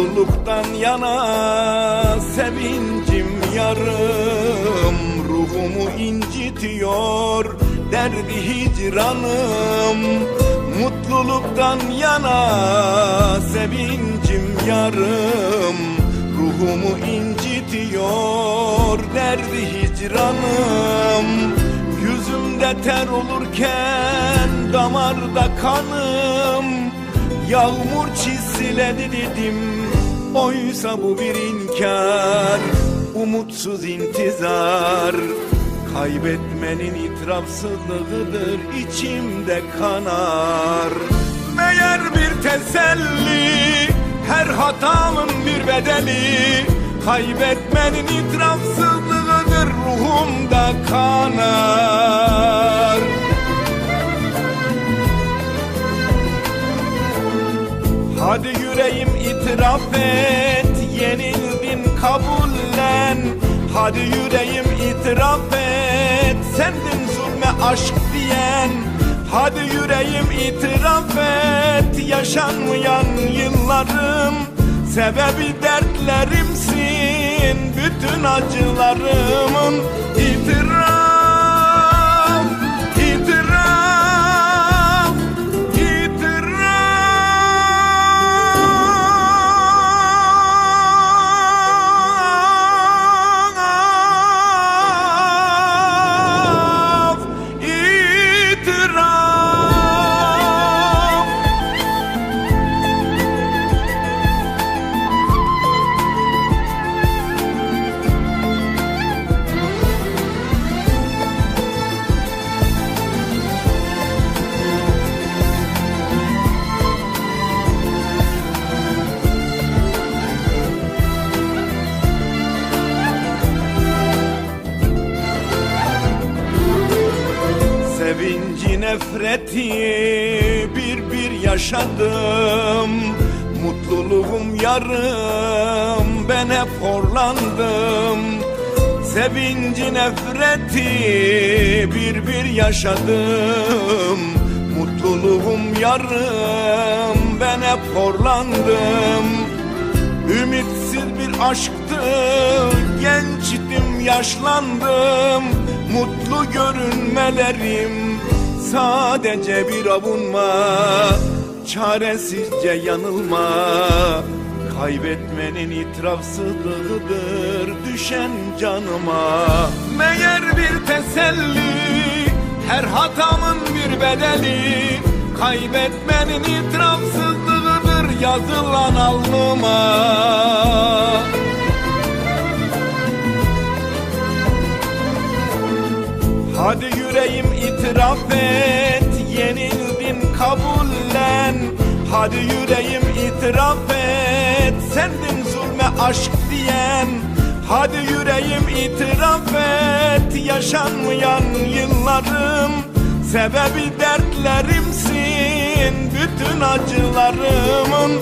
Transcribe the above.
Mutluluktan yana sevincim yarım Ruhumu incitiyor derdi hicranım. Mutluluktan yana sevincim yarım Ruhumu incitiyor derdi hicranım. Yüzümde ter olurken damarda kanım Yağmur çisiledi dedim. Oysa bu bir inkar Umutsuz intizar. Kaybetmenin itirafsızlığıdır içimde kanar. Meğer bir teselli Her hatamın bir bedeli. Kaybetmenin itirafsızlığıdır ruhumda kanar Hadi yüreğim itiraf et Yenildin kabullen Hadi yüreğim itiraf et Sendin zulme aşk diyen. Hadi yüreğim itiraf et Yaşanmayan yıllarım. Sebebi dertlerimsin Bütün acılarımın İtiraf Sevinci nefreti bir bir yaşadım. Mutluluğum yarım ben hep horlandım. Sevinci nefreti bir bir yaşadım. Mutluluğum yarım ben hep horlandım. Ümitsiz bir aşktı Gençtim yaşlandım Mutlu görünmelerim Sadece bir avunma. Çaresizce yanılma. Kaybetmenin itirafsızlığıdır Düşen canıma. Meğer bir teselli Her hatamın bir bedeli. Kaybetmenin itirafsızlığıdır yazılan alnıma itiraf et Yenildin kabullen. Hadi yüreğim itiraf et. Sendin zulme aşk diyen. Hadi yüreğim itiraf et. Yaşanmayan yıllarım Sebebi dertlerimsin. Bütün acılarımın